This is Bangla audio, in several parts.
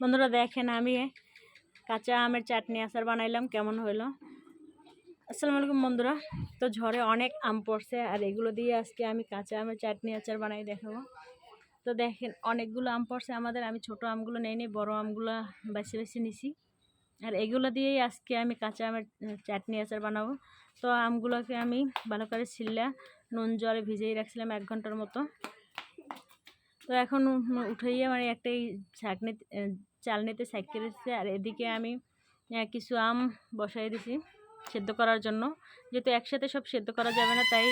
বন্ধুরা দেখেন আমি কাঁচা আমের চাটনি আচার বানাইলাম, কেমন হইল? আসসালামু আলাইকুম বন্ধুরা। তো ঝড়ে অনেক আম পড়ছে, আর এগুলো দিয়ে আজকে আমি কাঁচা আমের চাটনি আচার বানাই দেখাবো। তো দেখেন, অনেকগুলো আম পড়ছে আমাদের, আমি ছোট আমগুলো নেই নি বড় আমগুলো বেছে বেছে নিছি। আর এগুলো দিয়েই আজকে আমি কাঁচা আমের চাটনি আচার বানাবো। তো আমগুলোকে আমি ভালো করে ছিললা, নুন, জলে ভিজিয়ে রাখছিলাম এক ঘণ্টার মতো। তো এখন উঠাইয়া মানে একটা এই ছাঁকনি চালনিতে সাইকে রেখেছি আর এদিকে আমি কিছু আম বসাই দিছি সেদ্ধ করার জন্য। যেহেতু একসাথে সব সেদ্ধ করা যাবে না, তাই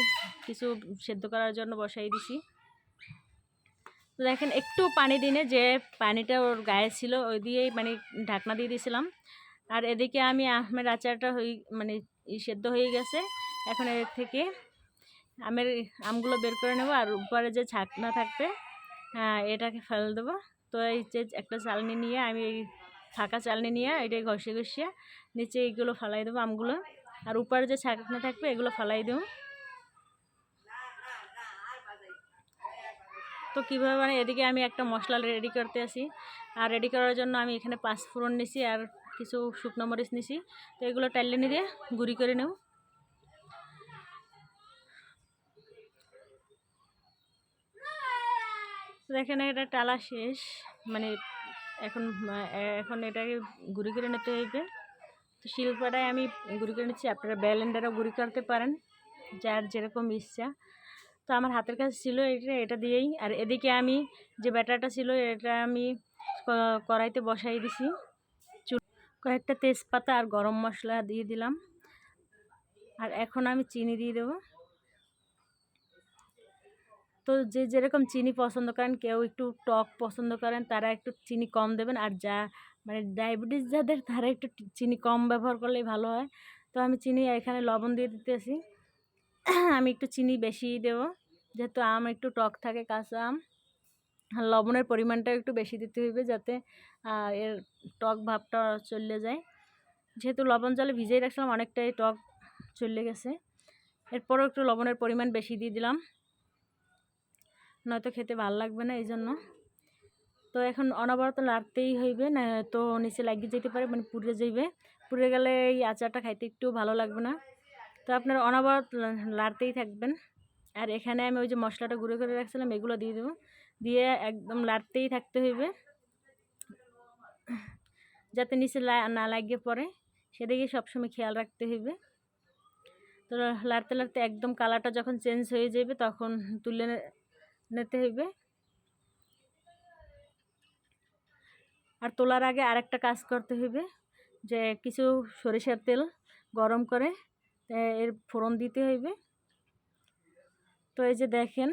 কিছু সেদ্ধ করার জন্য বসাই দিছি। তো দেখেন, একটু পানি দিনে যে পানিটা ওর গায়ে ছিল, ওই দিয়েই মানে ঢাকনা দিয়ে দিয়েছিলাম আর এদিকে আমি আমের আচারটা হয়ে মানে সেদ্ধ হয়ে গেছে। এখন এর থেকে আমের আমগুলো বের করে নেব। আর উপরে যে ছাকনা থাকবে এটাকে ফেলে দেবো। তো এই যে একটা চালনি নিয়ে আমি এই ফাঁকা চালনি নিয়ে এটাই ঘষে ঘষিয়ে নিচে এইগুলো ফালাই দেবো আমগুলো। আর উপরে যে ছাকনা থাকবে এগুলো ফালাই দেবো। তো কীভাবে মানে এদিকে আমি একটা মশলা রেডি করতে আসি আর রেডি করার জন্য আমি এখানে পাঁচ ফোড়ন নিছি আর কিছু শুকনো মরিচ নিছি। তো এগুলো টাইলে নিয়ে গুঁড়ি করে নেব। দেখেন এটা টালা শেষ। মানে এখন এখন এটাকে গুঁড়ি করে নিতে হইবে। তো শিল্পটায় আমি গুঁড়ি করে নিচ্ছি। আপনারা ব্যালেন্ডারও গুঁড়ি করতে পারেন, যার যেরকম ইচ্ছা। তো আমার হাতের কাছে ছিল এটা এটা দিয়েই। আর এদিকে আমি যে ব্যাটারটা ছিল, এটা আমি কড়াইতে বসাই দিছি। কয়েকটা তেজপাতা আর গরম মশলা দিয়ে দিলাম। আর এখন আমি চিনি দিয়ে দেবো। তো যে যেরকম চিনি পছন্দ করেন, কেউ একটু টক পছন্দ করেন, তারা একটু চিনি কম দেবেন। আর যা মানে ডায়াবেটিস যাদের, তারা একটু চিনি কম ব্যবহার করলেই ভালো হয়। তো আমি চিনি এখানে লবণ দিয়ে দিতেছি। আমি একটু চিনি বেশি দেব। যেহেতু আম একটু টক থাকে, কাঁচা আম। লবণের পরিমাণটা একটু বেশি দিতে হইবে যাতে এর টক ভাবটা চলে যায়। যেহেতু লবণ জলে ভিজিয়ে রাখছিলাম, অনেকটাই টক চলে গেছে। এরপরও একটু লবণের পরিমাণ বেশি দিয়ে দিলাম। নয়তো খেতে ভালো লাগবে না এই জন্য তো এখন অনবরত লাড়তেই হইবে, না তো নিচে লাগিয়ে যেতে পারে মানে পুড়ে যাইবে। পুড়ে গেলে এই আচারটা খাইতে একটু ভালো লাগবে না। তো আপনারা অনবরত লাড়তেই থাকবেন। আর এখানে আমি ওই যে মশলাটা গুঁড়ো করে রাখছিলাম, এগুলো দিয়ে দেবো। দিয়ে একদম লাড়তেই থাকতে হইবে। যাতে নিচে না লাগিয়ে পড়ে, সেদিকে সবসময় খেয়াল রাখতে হইবে। তো লাড়তে লাড়তে একদম কালারটা যখন চেঞ্জ হয়ে যাবে তখন তুলে নিতে হইবে। আর তোলার আগে আরেকটা কাজ করতে হইবে, যে কিছু সরিষার তেল গরম করে এর ফোড়ন দিতে হইবে। তো এই যে দেখেন,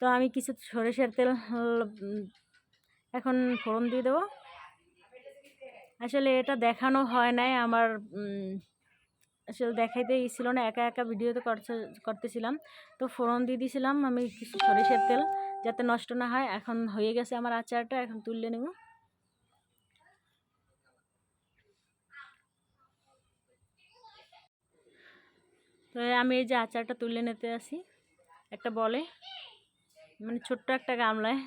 তো আমি কিছু সরিষার তেল, এখন ফোড়ন দিয়ে দেবো। আসলে এটা দেখানো হয় নাই আমার আসলে দেখাইতে ছিল না, একা একা ভিডিওতে করতে করতেছিলাম। তো ফোড়ন দিয়ে দিয়েছিলাম আমি কিছু সরিষার তেল যাতে নষ্ট না হয়। এখন হয়ে গেছে আমার আচারটা, এখন তুললে নেব। তো আমি এই যে আচারটা তুলে নিতে আসি, একটা বলে মানে ছোট্ট একটা গামলায়।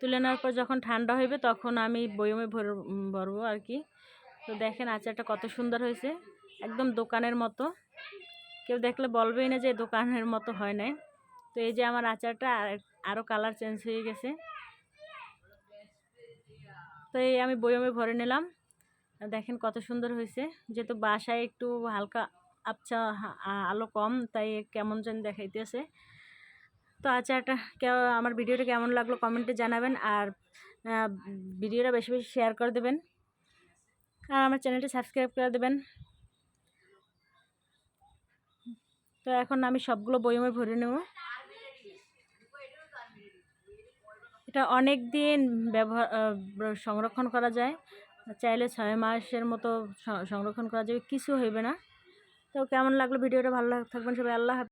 তুলে নেওয়ার পর যখন ঠান্ডা হইবে তখন আমি বয়মে ভর, ভরবো আর কি। তো দেখেন আচারটা কত সুন্দর হয়েছে। একদম দোকানের মতো। কেউ দেখলে বলবেই না যে দোকানের মতো হয় নাই। তো এই যে আমার আচারটা আরও কালার চেঞ্জ হয়ে গেছে। তো এই আমি বয়মে ভরে নিলাম। দেখেন কত সুন্দর হয়েছে। যেহেতু বাসায় একটু হালকা আবছা আলো কম, তাই কেমন যেন দেখাইতেছে। তো আচারটা কেউ, আমার ভিডিওটা কেমন লাগল কমেন্টে জানাবেন। আর ভিডিওটা বেশি বেশি শেয়ার করে দেবেন। আর আমার চ্যানেলটি সাবস্ক্রাইব করে দেবেন। তো এখন আমি সবগুলো বই বইমে ভরে নেব। এটা অনেক দিন ব্যবহার সংরক্ষণ করা যায়। চাইলে ছয় মাসের মতো সংরক্ষণ করা যাবে, কিছু হইবে না। তো কেমন লাগল ভিডিওটা? ভালো থাকবেন সবাই। আল্লাহ